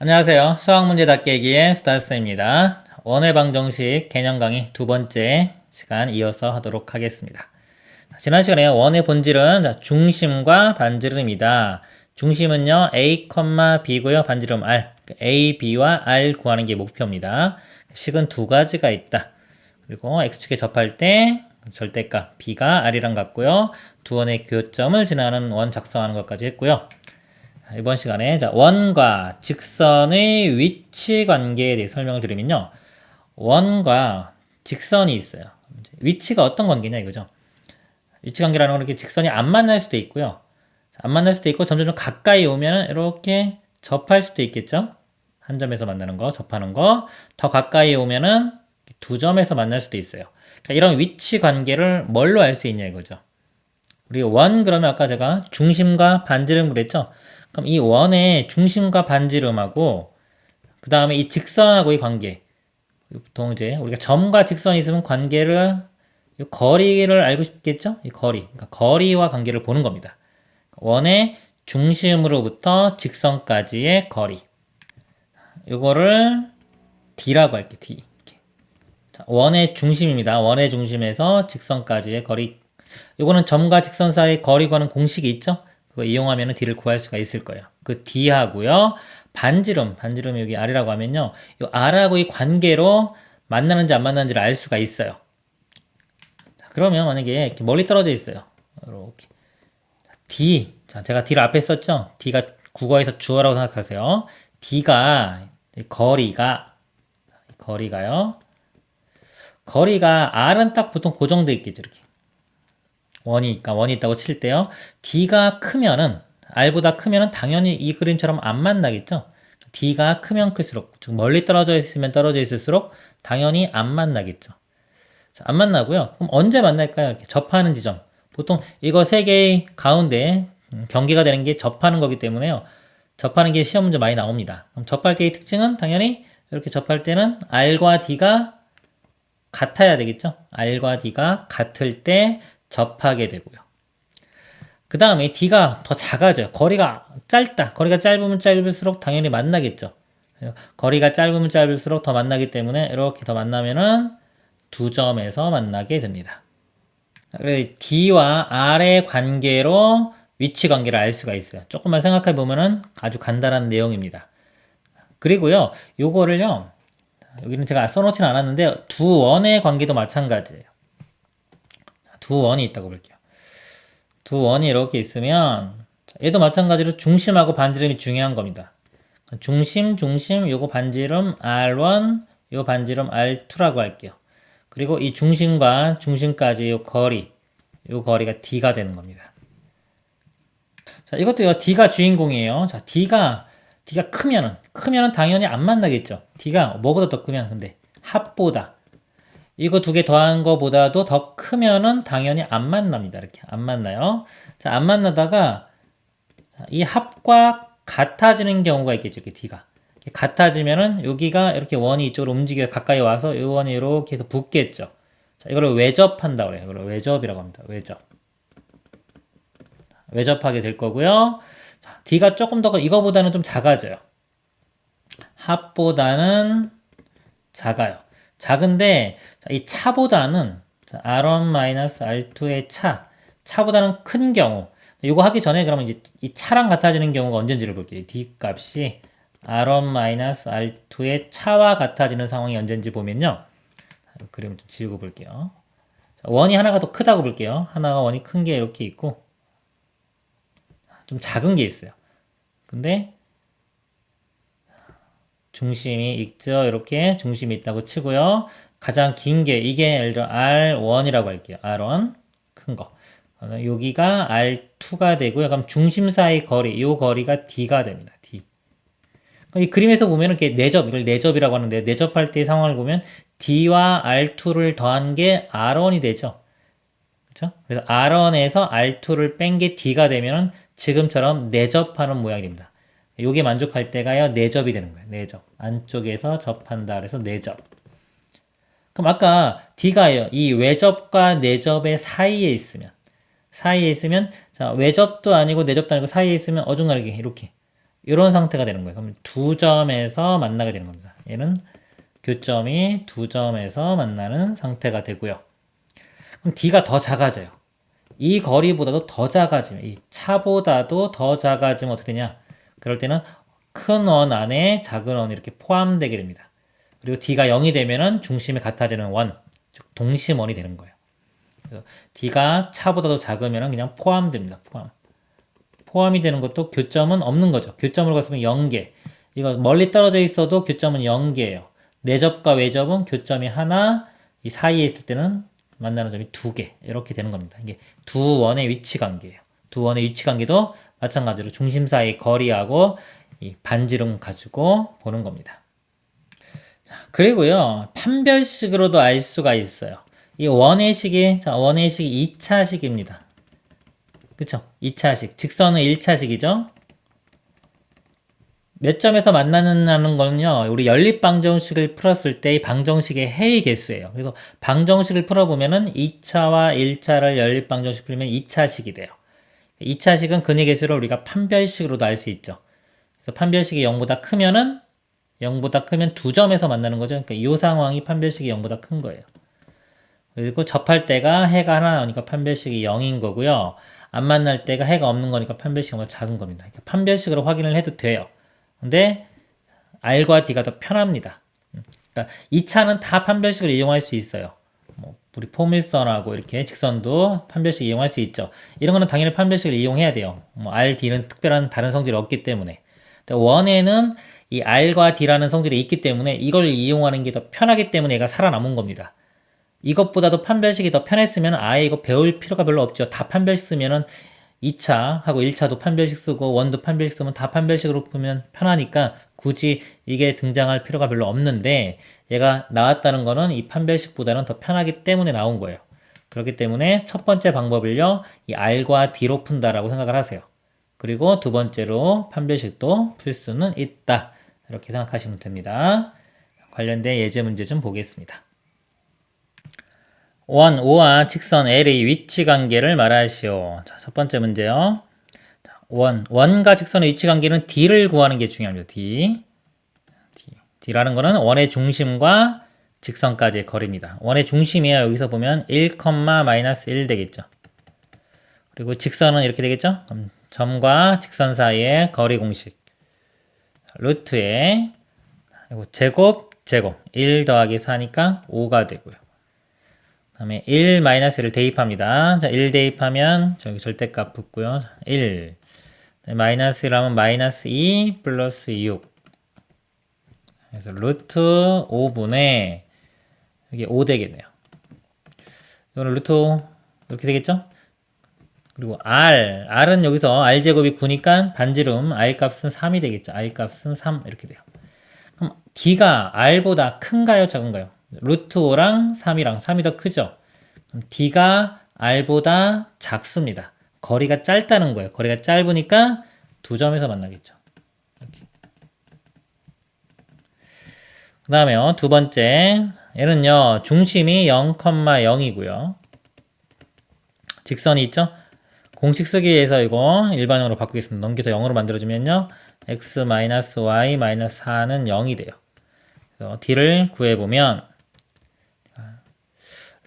안녕하세요. 수학 문제 닫깨기의 스타스입니다. 원의 방정식 개념 강의 두 번째 시간 이어서 하도록 하겠습니다. 지난 시간에 원의 본질은 중심과 반지름이다. 중심은요, A, B고요. 반지름 R. A, B와 R 구하는 게 목표입니다. 식은 두 가지가 있다. 그리고 X축에 접할 때 절대값 B가 R이랑 같고요. 두 원의 교점을 지나는 원 작성하는 것까지 했고요. 이번 시간에 자, 원과 직선의 위치 관계에 대해 설명을 드리면요. 원과 직선이 있어요. 위치가 어떤 관계냐 이거죠. 위치 관계라는 건 이렇게 직선이 안 만날 수도 있고요. 안 만날 수도 있고 점점 가까이 오면 이렇게 접할 수도 있겠죠. 한 점에서 만나는 거, 접하는 거. 더 가까이 오면은 두 점에서 만날 수도 있어요. 그러니까 이런 위치 관계를 뭘로 알 수 있냐 이거죠. 우리 원 그러면 아까 제가 중심과 반지름 그랬죠. 그럼 이 원의 중심과 반지름하고 그 다음에 이 직선하고의 관계 보통 이제 우리가 점과 직선이 있으면 관계를 이 거리를 알고 싶겠죠? 이 거리 그러니까 거리와 관계를 보는 겁니다. 원의 중심으로부터 직선까지의 거리 이거를 D라고 할게 D 자, 원의 중심입니다. 원의 중심에서 직선까지의 거리 이거는 점과 직선 사이 거리 구하는 공식이 있죠? 그거 이용하면 D를 구할 수가 있을 거예요. 그 D하고요. 반지름, 반지름 여기 R이라고 하면요. 이 R하고의 관계로 만나는지 안 만나는지를 알 수가 있어요. 자, 그러면 만약에 이렇게 멀리 떨어져 있어요. 이렇게. D. 자, 제가 D를 앞에 썼죠? D가 국어에서 주어라고 생각하세요. D가 거리가 거리가요. 거리가 R은 딱 보통 고정돼 있겠죠, 이렇게. 원이 있까 원이 있다고 칠 때요. D가 크면은 R보다 크면은 당연히 이 그림처럼 안 만나겠죠. D가 크면 클수록 즉 멀리 떨어져 있으면 떨어져 있을수록 당연히 안 만나겠죠. 자, 안 만나고요. 그럼 언제 만날까요? 이렇게 접하는 지점. 보통 이거 세 개의 가운데 음, 경계가 되는 게 접하는 거기 때문에요. 접하는 게 시험 문제 많이 나옵니다. 그럼 접할 때의 특징은 당연히 이렇게 접할 때는 R과 D가 같아야 되겠죠. R과 D가 같을 때 접하게 되고요. 그 다음에 D가 더 작아져요. 거리가 짧다. 거리가 짧으면 짧을수록 당연히 만나겠죠. 거리가 짧으면 짧을수록 더 만나기 때문에 이렇게 더 만나면은 두 점에서 만나게 됩니다. 그래서 D와 R의 관계로 위치 관계를 알 수가 있어요. 조금만 생각해 보면은 아주 간단한 내용입니다. 그리고요, 요거를요, 여기는 제가 써놓지는 않았는데 두 원의 관계도 마찬가지예요. 두 원이 있다고 볼게요. 두 원이 이렇게 있으면 얘도 마찬가지로 중심하고 반지름이 중요한 겁니다. 중심, 중심, 요거 반지름 R1, 요 반지름 R2라고 할게요. 그리고 이 중심과 중심까지 요 거리, 요 거리가 D가 되는 겁니다. 자, 이것도 요, D가 주인공이에요. 자, D가, D가 크면은, 크면은 당연히 안 만나겠죠. D가 뭐보다 더 크면, 근데 합보다. 이거 두 개 더한 거보다도 더 크면은 당연히 안 만납니다. 이렇게 안 만나요. 자, 안 만나다가 이 합과 같아지는 경우가 있겠죠. 이렇게 D가. 이렇게 같아지면은 여기가 이렇게 원이 이쪽으로 움직여 가까이 와서 이 원이 이렇게 해서 붙겠죠. 자, 이거를 외접한다 그래요. 이걸 외접이라고 합니다. 외접. 외접하게 될 거고요. 자, D가 조금 더 이거보다는 좀 작아져요. 합보다는 작아요. 작은데 이 차보다는 R1-R2의 차, 차보다는 큰 경우 이거 하기 전에 그러면 이제 이 차랑 같아지는 경우가 언제인지를 볼게요. D 값이 R1-R2의 차와 같아지는 상황이 언제인지 보면요. 그림 좀 지우고 볼게요. 원이 하나가 더 크다고 볼게요. 하나가 원이 큰 게 이렇게 있고 좀 작은 게 있어요. 근데 중심이 있죠. 이렇게 중심이 있다고 치고요. 가장 긴 게 이게 예를 들어 R1이라고 할게요. R1 큰 거. 여기가 R2가 되고요. 그럼 중심 사이 거리, 이 거리가 D가 됩니다. D. 이 그림에서 보면 이렇게 내접, 이걸 내접이라고 하는데 내접할 때의 상황을 보면 D와 R2를 더한 게 R1이 되죠. 그렇죠? 그래서 R1에서 R2를 뺀 게 D가 되면 지금처럼 내접하는 모양이 됩니다. 요게 만족할 때가요, 내접이 되는 거예요. 내접. 안쪽에서 접한다. 그래서 내접. 그럼 아까 D가요, 이 외접과 내접의 사이에 있으면, 사이에 있으면, 자, 외접도 아니고 내접도 아니고 사이에 있으면 어중간하게 이렇게. 이런 상태가 되는 거예요. 그럼 두 점에서 만나게 되는 겁니다. 얘는 교점이 두 점에서 만나는 상태가 되고요. 그럼 D가 더 작아져요. 이 거리보다도 더 작아지면, 이 차보다도 더 작아지면 어떻게 되냐? 그럴 때는 큰 원 안에 작은 원이 이렇게 포함되게 됩니다. 그리고 D가 0이 되면은 중심이 같아지는 원, 즉 동심원이 되는 거예요. 그래서 D가 차보다도 작으면 그냥 포함됩니다. 포함. 포함이 되는 것도 교점은 없는 거죠. 교점을 갔으면 0개. 이거 멀리 떨어져 있어도 교점은 0개예요. 내접과 외접은 교점이 하나, 이 사이에 있을 때는 만나는 점이 두 개. 이렇게 되는 겁니다. 이게 두 원의 위치 관계예요. 두 원의 위치 관계도 마찬가지로 중심 사이 거리하고 이 반지름 가지고 보는 겁니다. 자, 그리고요. 판별식으로도 알 수가 있어요. 이 원의 식이 자, 원의 식이 2차식입니다. 그쵸? 2차식. 직선은 1차식이죠? 몇 점에서 만나는 거는요, 우리 연립방정식을 풀었을 때 이 방정식의 해의 개수예요. 그래서 방정식을 풀어보면은 2차와 1차를 연립방정식 풀면 2차식이 돼요. 2차식은 근의 개수를 우리가 판별식으로도 알 수 있죠. 그래서 판별식이 0보다 크면은 0보다 크면 두 점에서 만나는 거죠. 그러니까 이 상황이 판별식이 0보다 큰 거예요. 그리고 접할 때가 해가 하나 나오니까 판별식이 0인 거고요. 안 만날 때가 해가 없는 거니까 판별식이 보다 작은 겁니다. 그러니까 판별식으로 확인을 해도 돼요. 근데 R과 D가 더 편합니다. 그러니까 2차는 다 판별식을 이용할 수 있어요. 뭐 우리 포밀선하고 이렇게 직선도 판별식 이용할 수 있죠. 이런 거는 당연히 판별식을 이용해야 돼요. 뭐 R, D는 특별한 다른 성질이 없기 때문에. 원에는 이 R과 D라는 성질이 있기 때문에 이걸 이용하는 게 더 편하기 때문에 얘가 살아남은 겁니다. 이것보다도 판별식이 더 편했으면 아예 이거 배울 필요가 별로 없죠. 다 판별식 쓰면은 2차 하고 1차도 판별식 쓰고 원도 판별식 쓰면 다 판별식으로 보면 편하니까 굳이 이게 등장할 필요가 별로 없는데 얘가 나왔다는 거는 이 판별식보다는 더 편하기 때문에 나온 거예요. 그렇기 때문에 첫 번째 방법을요, 이 R과 D로 푼다라고 생각을 하세요. 그리고 두 번째로 판별식도 풀 수는 있다. 이렇게 생각하시면 됩니다. 관련된 예제 문제 좀 보겠습니다. 원, O와 직선 L의 위치 관계를 말하시오. 자, 첫 번째 문제요. 원, 원과 직선의 위치 관계는 D를 구하는 게 중요합니다. D. D. D라는 거는 원의 중심과 직선까지의 거리입니다. 원의 중심이에요. 여기서 보면 1, 마이너스 1 되겠죠. 그리고 직선은 이렇게 되겠죠. 점과 직선 사이의 거리 공식. 루트에 제곱, 제곱. 1 더하기 4니까 5가 되고요. 다음에 1 마이너스를 대입합니다. 자, 1 대입하면 저기 절대값 붙고요. 1 마이너스라면 마이너스 2 플러스 6 그래서 루트 5분의 이게 5 되겠네요. 이거는 루트 이렇게 되겠죠? 그리고 R, R은 여기서 R제곱이 9니까 반지름 R 값은 3이 되겠죠. R 값은 3 이렇게 돼요. 그럼 D가 R보다 큰가요? 작은가요? 루트 5랑 3이랑 3이 더 크죠? D가 R보다 작습니다. 거리가 짧다는 거예요. 거리가 짧으니까 두 점에서 만나겠죠. 그 다음에 두 번째. 얘는요 중심이 0,0이고요. 직선이 있죠? 공식 쓰기 위해서 이거 일반형으로 바꾸겠습니다. 넘겨서 0으로 만들어주면요 x-y-4는 0이 돼요. 그래서 d를 구해보면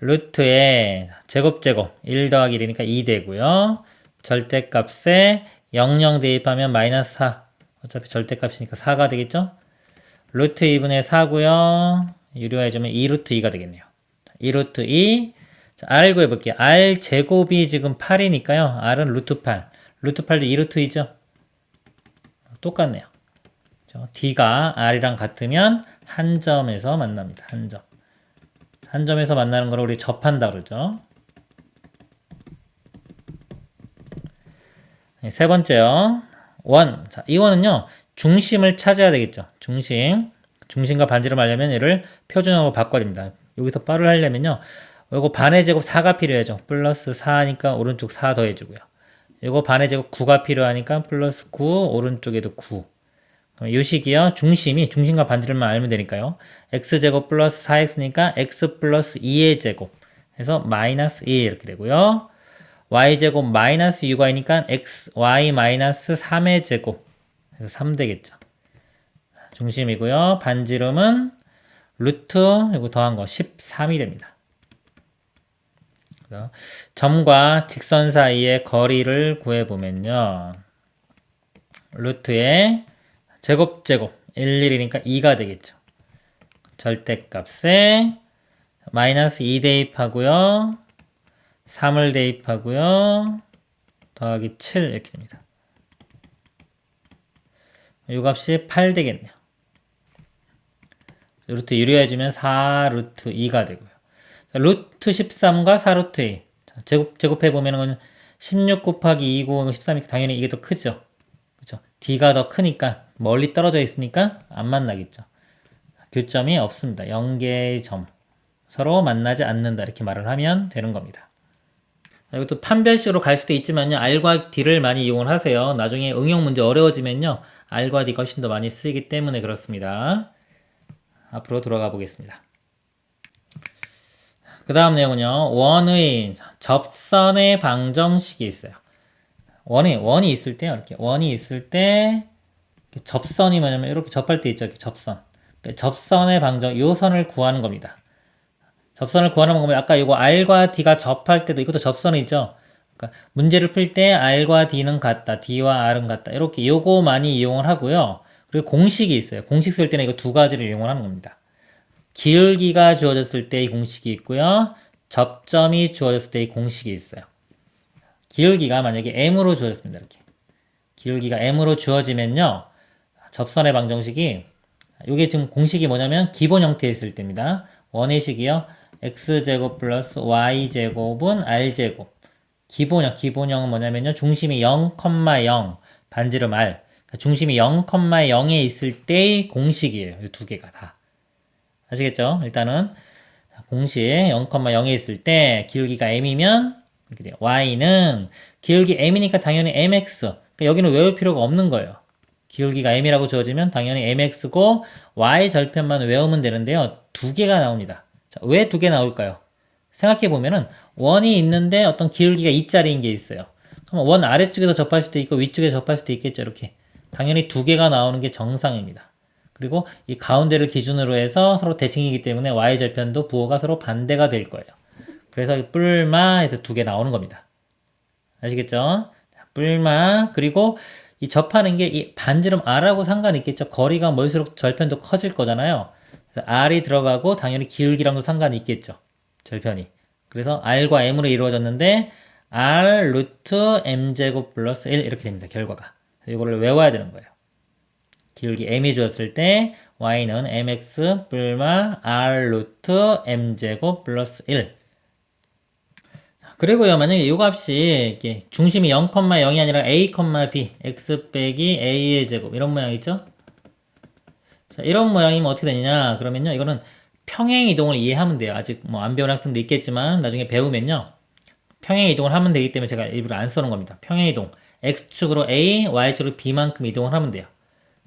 루트에 제곱 제곱 1 더하기 1이니까 2 되고요. 절대값에 00 대입하면 마이너스 4 어차피 절대값이니까 4가 되겠죠? 루트 2분의 4고요. 유료해주면 2루트 2가 되겠네요. 2루트 2 자, R 구해볼게요. R 제곱이 지금 8이니까요. R은 루트 8 루트 8도 2루트 2죠? 똑같네요. D가 R이랑 같으면 한 점에서 만납니다. 한 점. 한 점에서 만나는 걸 우리 접한다 그러죠. 세 번째요. 원. 자, 이거는요. 중심을 찾아야 되겠죠. 중심. 중심과 반지름 하려면 얘를 표준형으로 바꿔야 됩니다. 여기서 빠를 하려면요. 이거 반의 제곱 4가 필요하죠. 플러스 4니까 오른쪽 4 더해주고요. 이거 반의 제곱 9가 필요하니까 플러스 9, 오른쪽에도 9. 요 식이요. 중심이 중심과 반지름만 알면 되니까요. x제곱 플러스 4x니까 x 플러스 2의 제곱 해서 마이너스 2 이렇게 되고요. Y제곱 마이너스 6y니까 x, y 마이너스 3의 제곱 그래서 3 되겠죠. 중심이고요. 반지름은 루트 이거 더한 거 13이 됩니다. 점과 직선 사이의 거리를 구해보면요. 루트의 제곱 제곱 11이니까 2가 되겠죠. 절대값에 마이너스 2 대입하고요. 3을 대입하고요. 더하기 7 이렇게 됩니다. 이 값이 8 되겠네요. 루트 1로 해주면 4 루트 2가 되고요. 루트 13과 4 루트 2 제곱, 제곱해보면 16 곱하기 2고 13이 당연히 이게 더 크죠. 그죠? D가 더 크니까 멀리 떨어져 있으니까 안 만나겠죠. 교점이 없습니다. 0개의 점. 서로 만나지 않는다. 이렇게 말을 하면 되는 겁니다. 이것도 판별식으로 갈 수도 있지만요. R과 D를 많이 이용을 하세요. 나중에 응용 문제 어려워지면요. R과 D가 훨씬 더 많이 쓰이기 때문에 그렇습니다. 앞으로 들어가 보겠습니다. 그 다음 내용은요. 원의 접선의 방정식이 있어요. 원이, 원이 있을 때, 이렇게, 원이 있을 때, 접선이 뭐냐면, 이렇게 접할 때 있죠. 접선. 접선의 방정, 요 선을 구하는 겁니다. 접선을 구하는 방법이 아까 이거 R과 D가 접할 때도 이것도 접선이죠. 그러니까 문제를 풀 때 R과 D는 같다, D와 R은 같다. 이렇게 요거 많이 이용을 하고요. 그리고 공식이 있어요. 공식 쓸 때는 이거 두 가지를 이용을 하는 겁니다. 기울기가 주어졌을 때의 공식이 있고요. 접점이 주어졌을 때의 공식이 있어요. 기울기가 만약에 m으로 주어졌습니다. 이렇게. 기울기가 m으로 주어지면요. 접선의 방정식이 이게 지금 공식이 뭐냐면 기본 형태에 있을 때입니다. 원의 식이요. X제곱 플러스 y제곱은 r제곱. 기본형, 기본형은 뭐냐면요. 중심이 0,0 반지름 r. 그러니까 중심이 0,0에 있을 때의 공식이에요. 이 두 개가 다. 아시겠죠? 일단은 공식 0,0에 있을 때 기울기가 m이면 이렇게 돼요. y는 기울기 m이니까 당연히 mx. 그러니까 여기는 외울 필요가 없는 거예요. 기울기가 m이라고 주어지면 당연히 mx고 y 절편만 외우면 되는데요. 두 개가 나옵니다. 왜 두 개 나올까요? 생각해 보면은 원이 있는데 어떤 기울기가 2짜리인 게 있어요. 그럼 원 아래쪽에서 접할 수도 있고 위쪽에서 접할 수도 있겠죠. 이렇게. 당연히 두 개가 나오는 게 정상입니다. 그리고 이 가운데를 기준으로 해서 서로 대칭이기 때문에 y 절편도 부호가 서로 반대가 될 거예요. 그래서 뿔마에서 두 개 나오는 겁니다. 아시겠죠? 뿔마 그리고 이 접하는 게 이 반지름 r하고 상관이 있겠죠. 거리가 멀수록 절편도 커질 거잖아요. 그래서 r이 들어가고 당연히 기울기랑도 상관이 있겠죠. 절편이. 그래서 r과 m으로 이루어졌는데 r 루트 m제곱 플러스 1 이렇게 됩니다. 결과가. 이거를 외워야 되는 거예요. 기울기 m이 주었을 때 y는 mx 뿔마 r 루트 m제곱 플러스 1 그리고요 만약에 이 값이 중심이 0,0이 아니라 a, b x 빼기 a의 제곱 이런 모양 있죠? 자, 이런 모양이면 어떻게 되느냐 그러면요 이거는 평행 이동을 이해하면 돼요 아직 뭐 안 배운 학생도 있겠지만 나중에 배우면요 평행 이동을 하면 되기 때문에 제가 일부러 안 써놓은 겁니다 평행 이동 x축으로 a, y축으로 b만큼 이동을 하면 돼요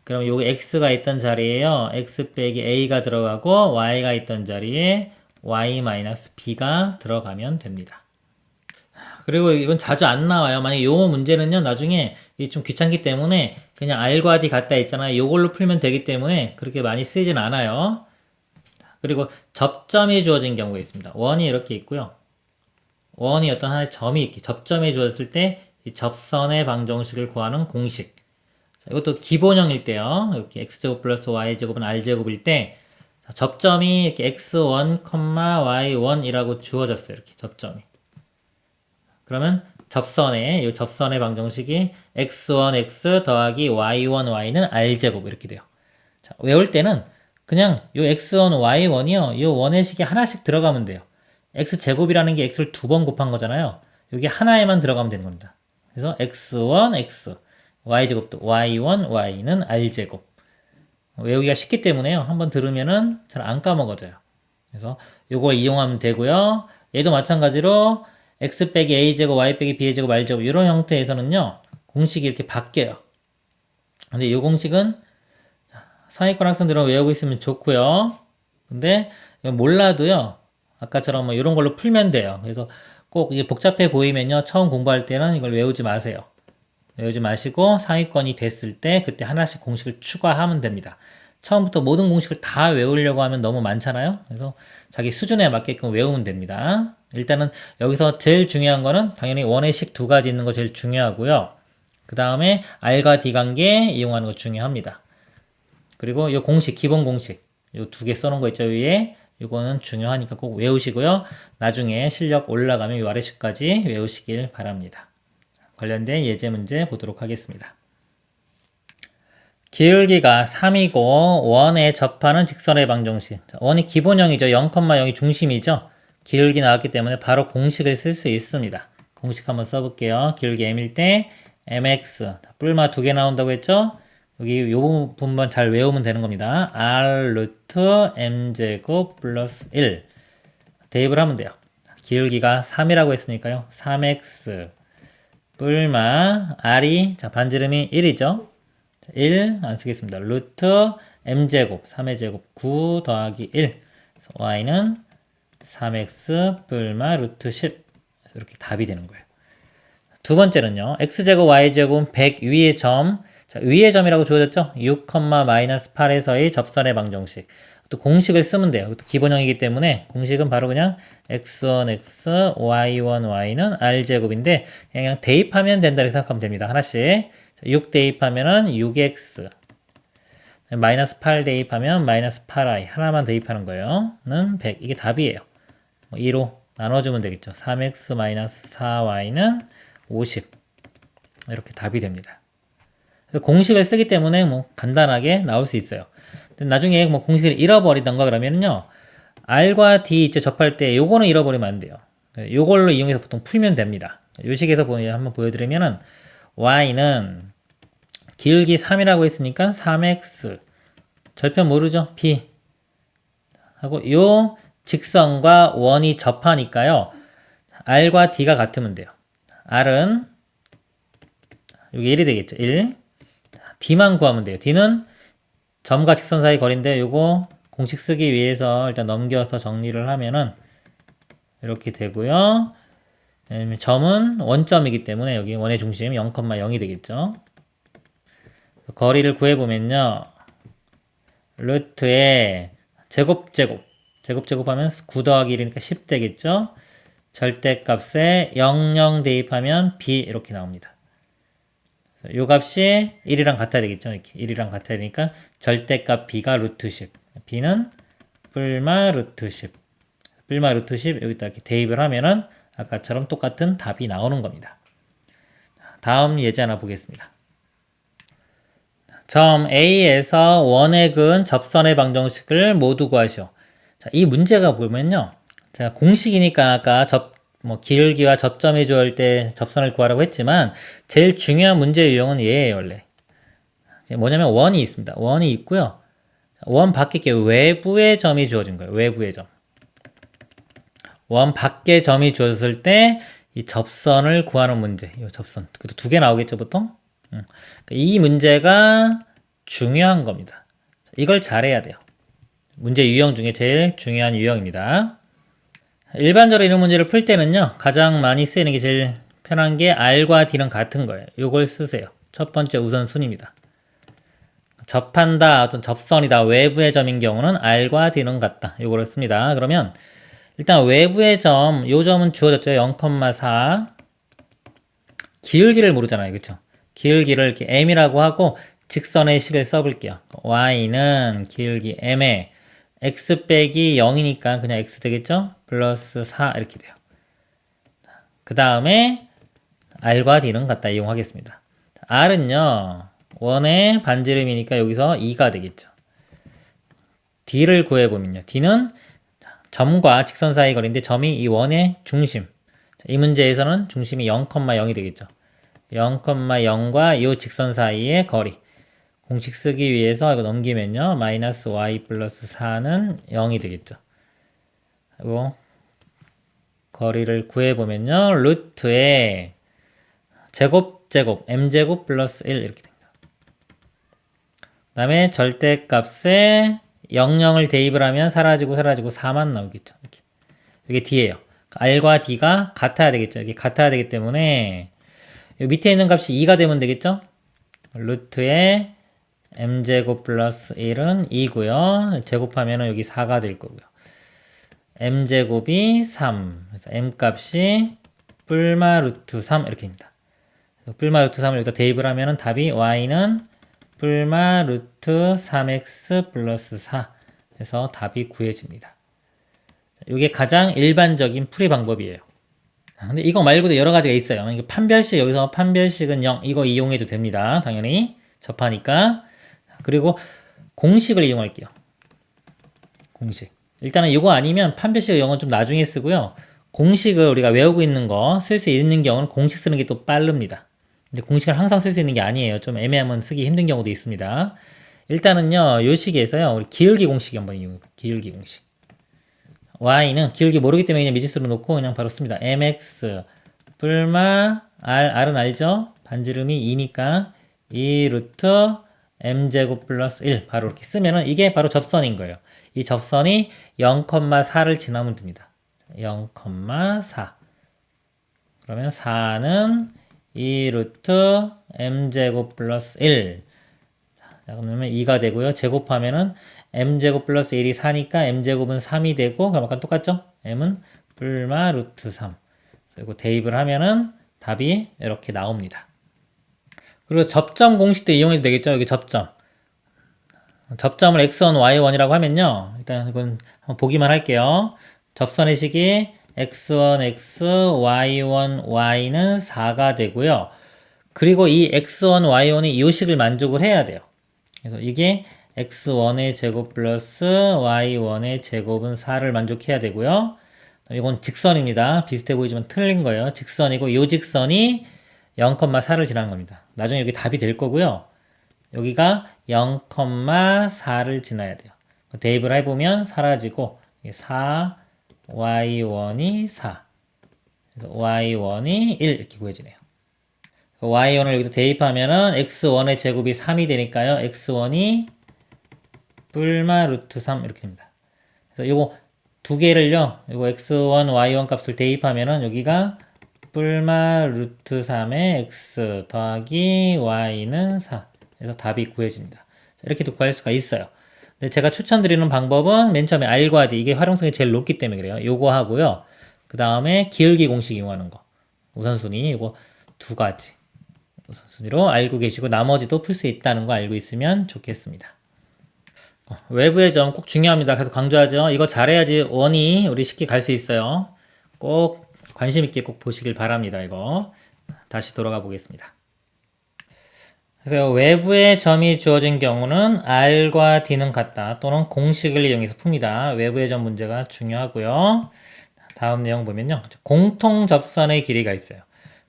그럼 여기 x가 있던 자리에요. x 빼기 a가 들어가고 y가 있던 자리에 y-b가 들어가면 됩니다. 그리고 이건 자주 안 나와요. 만약에 요 문제는요, 나중에 좀 귀찮기 때문에 그냥 r과 d 갖다 있잖아요. 요걸로 풀면 되기 때문에 그렇게 많이 쓰진 않아요. 그리고 접점이 주어진 경우가 있습니다. 원이 이렇게 있고요. 원이 어떤 하나의 점이 있기, 접점이 주어졌을 때이 접선의 방정식을 구하는 공식. 이것도 기본형일 때요. 이렇게 x제곱 플러스 y제곱은 r제곱일 때 접점이 이렇게 x1, y1이라고 주어졌어요. 이렇게 접점이. 그러면 접선의 이 접선의 방정식이 x1, x 더하기 y1, y는 r제곱 이렇게 돼요. 자, 외울 때는 그냥 이 x1, y1이요. 이 원의 식이 하나씩 들어가면 돼요. x제곱이라는 게 x를 두 번 곱한 거잖아요. 여기 하나에만 들어가면 되는 겁니다. 그래서 x1, x y제곱도 y1, y는 r제곱. 외우기가 쉽기 때문에요. 한번 들으면은 잘 안 까먹어져요. 그래서 요걸 이용하면 되고요. 얘도 마찬가지로 x 빼기 a제곱, y 빼기 b제곱, r제곱 이런 형태에서는요. 공식이 이렇게 바뀌어요. 근데 이 공식은 상위권 학생들은 외우고 있으면 좋고요. 근데 몰라도요. 아까처럼 뭐 이런 걸로 풀면 돼요. 그래서 꼭 이게 복잡해 보이면요. 처음 공부할 때는 이걸 외우지 마세요. 외우지 마시고 상위권이 됐을 때 그때 하나씩 공식을 추가하면 됩니다. 처음부터 모든 공식을 다 외우려고 하면 너무 많잖아요. 그래서 자기 수준에 맞게끔 외우면 됩니다. 일단은 여기서 제일 중요한 거는 당연히 원의 식 두 가지 있는 거 제일 중요하고요. 그 다음에 R과 D 관계 이용하는 거 중요합니다. 그리고 이 공식, 기본 공식, 이 두 개 써놓은 거 있죠, 위에. 이거는 중요하니까 꼭 외우시고요. 나중에 실력 올라가면 이 아래식까지 외우시길 바랍니다. 관련된 예제 문제 보도록 하겠습니다. 기울기가 3이고 원에 접하는 직선의 방정식. 원이 기본형이죠. 0,0이 중심이죠. 기울기 나왔기 때문에 바로 공식을 쓸 수 있습니다. 공식 한번 써볼게요. 기울기 m일 때 mx 뿔마 두 개 나온다고 했죠? 여기 요 부분만 잘 외우면 되는 겁니다. r 루트 m제곱 플러스 1 대입을 하면 돼요. 기울기가 3이라고 했으니까요. 3x 뿔마 r이 자 반지름이 1이죠. 1 안 쓰겠습니다. 루트 m제곱 3의 제곱 9 더하기 1 y는 3x 뿔마 루트 10 이렇게 답이 되는 거예요. 두 번째는요. x제곱 y제곱은 100 위의 점 자, 위의 점이라고 주어졌죠? 6, 마이너스 8에서의 접선의 방정식. 또 공식을 쓰면 돼요. 또 기본형이기 때문에 공식은 바로 그냥 x1, x, y1, y는 r제곱인데 그냥 대입하면 된다 이렇게 생각하면 됩니다. 하나씩. 6 대입하면은 6x. 마이너스 8 대입하면 마이너스 8i. 하나만 대입하는 거예요. 는 100. 이게 답이에요. 2로 뭐 나눠주면 되겠죠. 3x 마이너스 4y는 50. 이렇게 답이 됩니다. 공식을 쓰기 때문에 뭐 간단하게 나올 수 있어요. 나중에 뭐 공식을 잃어버리던가 그러면은요. R과 D 이제 접할 때 요거는 잃어버리면 안 돼요. 요걸로 이용해서 보통 풀면 됩니다. 요 식에서 보여 한번 보여드리면은 y는 기울기 3이라고 했으니까 3x 절편 모르죠? b 하고 요 직선과 원이 접하니까요. r과 d가 같으면 돼요. r은 여기 1이 되겠죠. 1 d만 구하면 돼요. d는 점과 직선 사이 거리인데 요거 공식 쓰기 위해서 일단 넘겨서 정리를 하면은 이렇게 되고요. 점은 원점이기 때문에 여기 원의 중심 0,0이 되겠죠. 거리를 구해보면요. 루트에 제곱 제곱 제곱 제곱하면 9 더하기 1이니까 10 되겠죠. 절대값에 00 대입하면 b 이렇게 나옵니다. 요 값이 1이랑 같아야 되겠죠. 이렇게 1이랑 같아야 되니까 절대값 b가 루트 10. b는 뿔마 루트 10. 뿔마 루트 10 여기다 이렇게 대입을 하면은 아까처럼 똑같은 답이 나오는 겁니다. 다음 예제 하나 보겠습니다. 점 A에서 원액은 접선의 방정식을 모두 구하시오. 자, 이 문제가 보면요. 자, 공식이니까 아까 접, 뭐 기울기와 접점이 주어질 때 접선을 구하라고 했지만 제일 중요한 문제 유형은 얘예요 원래. 뭐냐면 원이 있습니다. 원이 있고요. 원 밖에 외부의 점이 주어진 거예요. 외부의 점 원 밖에 점이 주어졌을 때 이 접선을 구하는 문제. 이 접선. 그래도 두 개 나오겠죠 보통? 그러니까 이 문제가 중요한 겁니다. 이걸 잘해야 돼요 문제 유형 중에 제일 중요한 유형입니다 일반적으로 이런 문제를 풀 때는요, 가장 많이 쓰이는 게 제일 편한 게 R과 D는 같은 거예요. 이걸 쓰세요. 첫 번째 우선순위입니다. 접한다, 어떤 접선이다, 외부의 점인 경우는 R과 D는 같다. 이거를 씁니다. 그러면 일단 외부의 점, 요 점은 주어졌죠. 0,4. 기울기를 모르잖아요. 그쵸? 기울기를 이렇게 M이라고 하고 직선의 식을 써볼게요. Y는 기울기 M에 x 빼기 0이니까 그냥 x 되겠죠? 플러스 4 이렇게 돼요. 그 다음에 r과 d는 갖다 이용하겠습니다. r은요. 원의 반지름이니까 여기서 2가 되겠죠. d를 구해보면요. d는 점과 직선 사이 거리인데 점이 이 원의 중심. 이 문제에서는 중심이 0,0이 되겠죠. 0,0과 이 직선 사이의 거리. 공식 쓰기 위해서 이거 넘기면요. 마이너스 y 플러스 4는 0이 되겠죠. 그리고 거리를 구해보면요. 루트에 제곱 제곱 m제곱 플러스 1 이렇게 됩니다. 그 다음에 절대값에 00을 대입을 하면 사라지고 사라지고 4만 나오겠죠. 이렇게. 이게 D예요. R과 D가 같아야 되겠죠. 이게 같아야 되기 때문에 요 밑에 있는 값이 2가 되면 되겠죠? 루트에 m제곱 플러스 1은 2고요. 제곱하면 여기 4가 될 거고요. m제곱이 3. 그래서 m값이 뿔마 루트 3 이렇게입니다. 뿔마 루트 3을 여기다 대입을 하면 답이 y는 뿔마 루트 3x 플러스 4 해서 답이 구해집니다. 이게 가장 일반적인 풀이 방법이에요. 아, 근데 이거 말고도 여러 가지가 있어요. 판별식 여기서 판별식은 0 이거 이용해도 됩니다. 당연히 접하니까 그리고 공식을 이용할게요. 공식. 일단은 이거 아니면 판별식 0은 좀 나중에 쓰고요. 공식을 우리가 외우고 있는 거 쓸 수 있는 경우는 공식 쓰는 게 또 빠릅니다. 근데 공식을 항상 쓸 수 있는 게 아니에요. 좀 애매하면 쓰기 힘든 경우도 있습니다. 일단은요, 요 식에서요, 우리 기울기 공식 한번 이용해. 기울기 공식. y는 기울기 모르기 때문에 그냥 미지수로 놓고 그냥 바로 씁니다. mx 뿔마 r, r은 알죠? 반지름이 2니까 2 루트 m제곱 플러스 1 바로 이렇게 쓰면은 이게 바로 접선인 거예요. 이 접선이 0,4를 지나면 됩니다. 0,4 그러면 4는 2 루트 m제곱 플러스 1 자, 그러면 2가 되고요. 제곱하면은 m제곱 플러스 1이 4니까 m제곱은 3이 되고 그럼 아까 똑같죠? m은 뿔마 루트 3 그리고 대입을 하면은 답이 이렇게 나옵니다. 그리고 접점 공식도 이용해도 되겠죠? 여기 접점. 접점을 x1, y1이라고 하면요. 일단 이건 보기만 할게요. 접선의 식이 x1, x, y1, y는 4가 되고요. 그리고 이 x1, y1이 이 식을 만족을 해야 돼요. 그래서 이게 x1의 제곱 플러스 y1의 제곱은 4를 만족해야 되고요. 이건 직선입니다. 비슷해 보이지만 틀린 거예요. 직선이고 이 직선이 0,4를 지나는 겁니다. 나중에 여기 답이 될 거고요. 여기가 0,4를 지나야 돼요. 대입을 해보면 사라지고 4, y1이 4. 그래서 y1이 1 이렇게 구해지네요. y1을 여기서 대입하면은 x1의 제곱이 3이 되니까요. x1이 뿔마 루트 3 이렇게 됩니다. 그래서 요거 두 개를요. 요거 x1, y1 값을 대입하면은 여기가 뿔마 루트 3의 x 더하기 y는 4. 그래서 답이 구해집니다. 이렇게도 구할 수가 있어요. 근데 제가 추천드리는 방법은 맨 처음에 R과 D 이게 활용성이 제일 높기 때문에 그래요. 요거 하고요. 그 다음에 기울기 공식 이용하는 거. 우선순위 이거 두 가지. 우선순위로 알고 계시고 나머지도 풀 수 있다는 거 알고 있으면 좋겠습니다. 어, 외부의 점 꼭 중요합니다. 계속 강조하죠. 이거 잘해야지 원이 우리 쉽게 갈 수 있어요. 꼭 관심 있게 꼭 보시길 바랍니다. 이거 다시 돌아가 보겠습니다. 그래서 외부의 점이 주어진 경우는 R과 D는 같다 또는 공식을 이용해서 풉니다. 외부의 점 문제가 중요하고요. 다음 내용 보면요. 공통 접선의 길이가 있어요.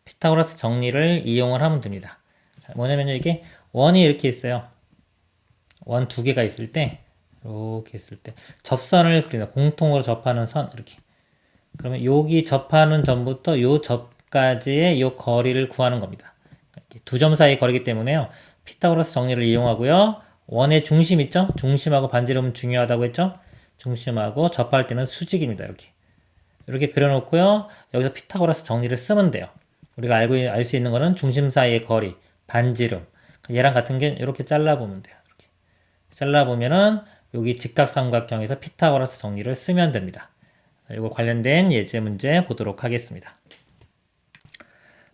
피타고라스 정리를 이용을 하면 됩니다. 뭐냐면요. 이게 원이 이렇게 있어요. 원 두 개가 있을 때 이렇게 있을 때 접선을 그린다. 공통으로 접하는 선 이렇게. 그러면 여기 접하는 점부터 요 접까지의 요 거리를 구하는 겁니다. 두 점 사이 거리기 때문에요. 피타고라스 정리를 이용하고요. 원의 중심 있죠? 중심하고 반지름은 중요하다고 했죠? 중심하고 접할 때는 수직입니다. 이렇게. 이렇게 그려놓고요. 여기서 피타고라스 정리를 쓰면 돼요. 우리가 알고 알 수 있는 거는 중심 사이의 거리, 반지름. 얘랑 같은 게 이렇게 잘라보면 돼요. 이렇게. 잘라보면은 여기 직각삼각형에서 피타고라스 정리를 쓰면 됩니다. 이거 관련된 예제 문제 보도록 하겠습니다.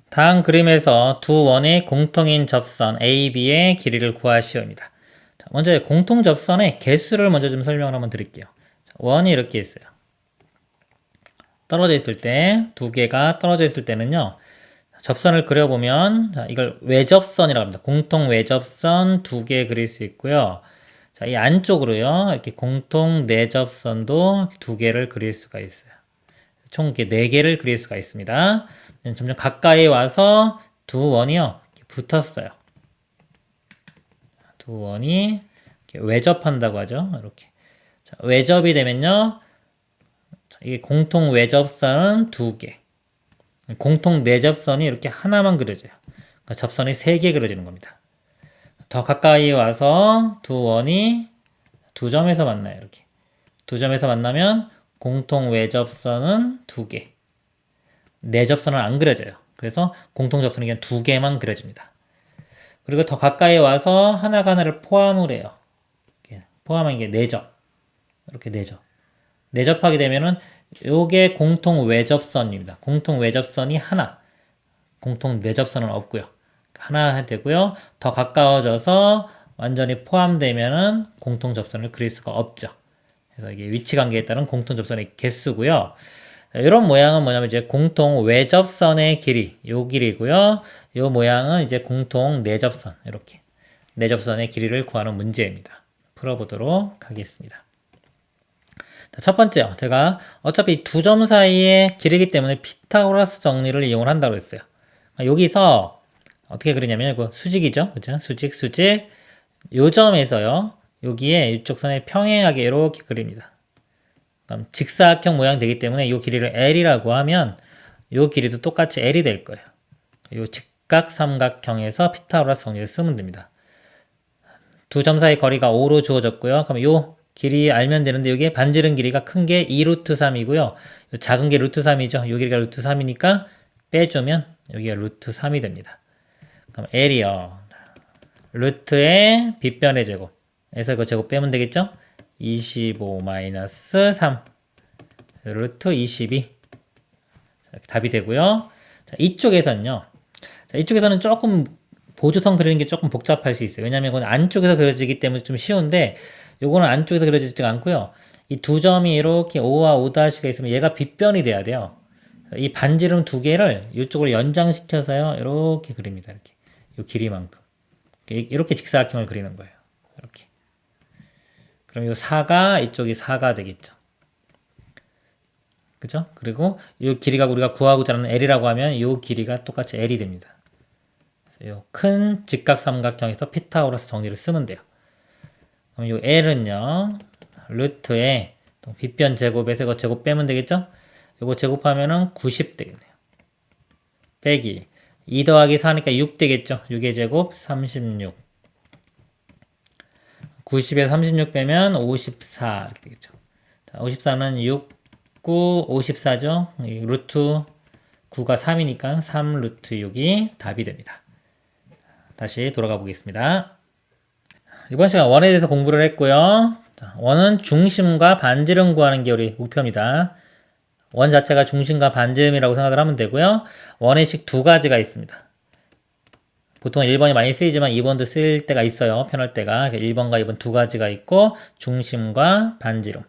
다음 그림에서 두 원의 공통인 접선 AB의 길이를 구하시오입니다. 먼저 공통 접선의 개수를 먼저 좀 설명을 한번 드릴게요. 원이 이렇게 있어요. 떨어져 있을 때, 두 개가 떨어져 있을 때는요, 접선을 그려보면, 자, 이걸 외접선이라고 합니다. 공통 외접선 두 개 그릴 수 있고요. 자, 이 안쪽으로요, 이렇게 공통 내접선도 두 개를 그릴 수가 있어요. 총 이렇게 네 개를 그릴 수가 있습니다. 점점 가까이 와서 두 원이요, 붙었어요. 두 원이 외접한다고 하죠. 이렇게. 자, 외접이 되면요, 자, 이게 공통 외접선은 두 개. 공통 내접선이 이렇게 하나만 그려져요. 그러니까 접선이 세 개 그려지는 겁니다. 더 가까이 와서 두 원이 두 점에서 만나요. 이렇게. 두 점에서 만나면 공통 외접선은 두 개. 내접선은 안 그려져요. 그래서 공통 접선이 그냥 두 개만 그려집니다. 그리고 더 가까이 와서 하나가 하나를 포함을 해요. 포함한 게 내접. 이렇게 내접. 내접하게 되면은 요게 공통 외접선입니다. 공통 외접선이 하나. 공통 내접선은 없고요. 하나 되고요. 더 가까워져서 완전히 포함되면은 공통 접선을 그릴 수가 없죠. 그래서 이게 위치 관계에 따른 공통 접선의 개수고요. 이런 모양은 뭐냐면 이제 공통 외접선의 길이 요 길이고요. 요 모양은 이제 공통 내접선 이렇게 내접선의 길이를 구하는 문제입니다. 풀어보도록 하겠습니다. 자, 첫 번째요. 제가 어차피 두 점 사이의 길이기 때문에 피타고라스 정리를 이용을 한다고 했어요. 여기서 어떻게 그리냐면 이거 수직이죠. 그죠? 수직, 수직. 요 점에서요. 여기에 이쪽 선에 평행하게 이렇게 그립니다. 그럼 직사각형 모양 되기 때문에 이 길이를 L이라고 하면 이 길이도 똑같이 L이 될 거예요. 이 직각 삼각형에서 피타고라스 정리를 쓰면 됩니다. 두 점 사이 거리가 5로 주어졌고요. 그럼 이 길이 알면 되는데 여기에 반지름 길이가 큰 게 2루트 3이고요. 작은 게 루트 3이죠. 이 길이가 루트 3이니까 빼주면 여기가 루트 3이 됩니다. 그럼 L이요. 루트의 빗변의 제곱에서 그 제곱 빼면 되겠죠? 25 마이너스 3 루트 22 이렇게 답이 되고요. 자, 이쪽에서는요. 자, 이쪽에서는 조금 보조선 그리는 게 조금 복잡할 수 있어요. 왜냐하면 이건 안쪽에서 그려지기 때문에 좀 쉬운데 요거는 안쪽에서 그려지지 않고요. 이 두 점이 이렇게 5와 5-가 있으면 얘가 빗변이 돼야 돼요. 이 반지름 두 개를 이쪽으로 연장시켜서요. 이렇게 그립니다. 이렇게. 이 길이만큼. 이렇게 직사각형을 그리는 거예요. 이렇게. 그럼 이 4가 이쪽이 4가 되겠죠. 그죠? 그리고 이 길이가 우리가 구하고자 하는 L이라고 하면 이 길이가 똑같이 L이 됩니다. 큰 직각삼각형에서 피타고라스 정리를 쓰면 돼요. 그럼 이 L은요, 루트에 빗변 제곱에서 이거 제곱 빼면 되겠죠? 이거 제곱하면은 90 되겠네요. 빼기 2 더하기 4니까 6 되겠죠? 6의 제곱 36 90에서 36 빼면 54 이렇게 되겠죠. 자, 54는 6, 9, 54죠. 루트 9가 3이니까 3 루트 6이 답이 됩니다. 다시 돌아가 보겠습니다. 이번 시간 원에 대해서 공부를 했고요. 자, 원은 중심과 반지름 구하는 게 우리 목표입니다. 원 자체가 중심과 반지름이라고 생각을 하면 되고요. 원의 식 두 가지가 있습니다. 보통 1번이 많이 쓰이지만 2번도 쓰일 때가 있어요. 편할 때가. 1번과 2번 두 가지가 있고 중심과 반지름.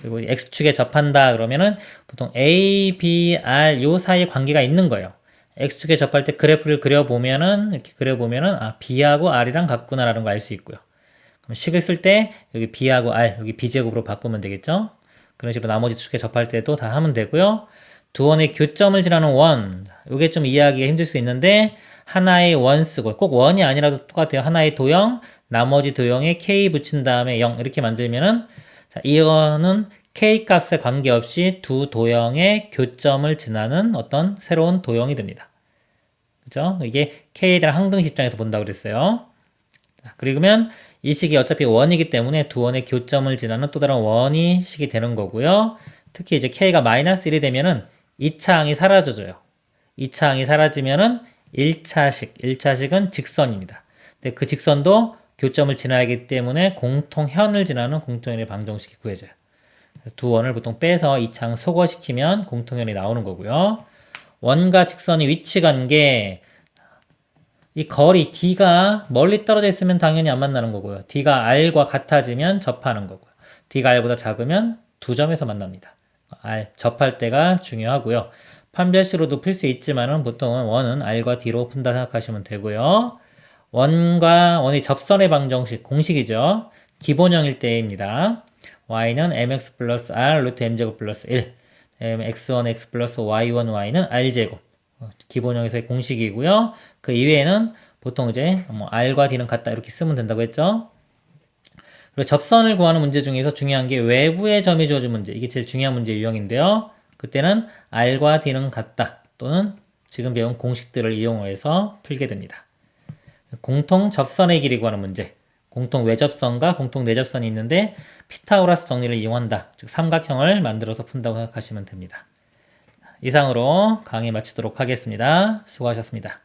그리고 x축에 접한다 그러면은 보통 a, b, r 요 사이에 관계가 있는 거예요. x축에 접할 때 그래프를 그려보면은 이렇게 그려보면은 아 b하고 r이랑 같구나라는 거 알 수 있고요. 그럼 식을 쓸 때 여기 b하고 r 여기 b제곱으로 바꾸면 되겠죠. 그런 식으로 나머지 축에 접할 때도 다 하면 되고요. 두 원의 교점을 지나는 원. 요게 좀 이해하기가 힘들 수 있는데 하나의 원 쓰고 꼭 원이 아니라도 똑같아요. 하나의 도형, 나머지 도형에 k 붙인 다음에 0 이렇게 만들면은 자, 이거는 k 값에 관계없이 두 도형의 교점을 지나는 어떤 새로운 도형이 됩니다. 그죠? 이게 k에 대한 항등식 입장에서 본다고 그랬어요. 자, 그러면 이 식이 어차피 원이기 때문에 두 원의 교점을 지나는 또 다른 원이 식이 되는 거고요. 특히 이제 k가 마이너스 1이 되면은 2차 항이 사라져줘요. 2차 항이 사라지면은 1차식, 1차식은 직선입니다. 근데 그 직선도 교점을 지나야 하기 때문에 공통현을 지나는 공통현의 방정식이 구해져요. 두 원을 보통 빼서 2창 소거시키면 공통현이 나오는 거고요. 원과 직선의 위치 관계, 이 거리 D가 멀리 떨어져 있으면 당연히 안 만나는 거고요. D가 R과 같아지면 접하는 거고요. D가 R보다 작으면 두 점에서 만납니다. R, 접할 때가 중요하고요. 판별식으로도 풀 수 있지만은 보통은 원은 R과 D로 푼다 생각하시면 되고요. 원과 원의 접선의 방정식 공식이죠. 기본형일 때입니다. y는 mx 플러스 r 루트 m제곱 플러스 1 x1 x 플러스 y1 y는 r제곱 기본형에서의 공식이고요. 그 이외에는 보통 이제 뭐 r과 d는 같다 이렇게 쓰면 된다고 했죠. 그리고 접선을 구하는 문제 중에서 중요한 게 외부의 점이 주어진 문제. 이게 제일 중요한 문제 유형인데요. 그때는 r과 d는 같다 또는 지금 배운 공식들을 이용해서 풀게 됩니다. 공통 접선의 길이 구하는 문제. 공통 외접선과 공통 내접선이 있는데 피타고라스 정리를 이용한다. 즉 삼각형을 만들어서 푼다고 생각하시면 됩니다. 이상으로 강의 마치도록 하겠습니다. 수고하셨습니다.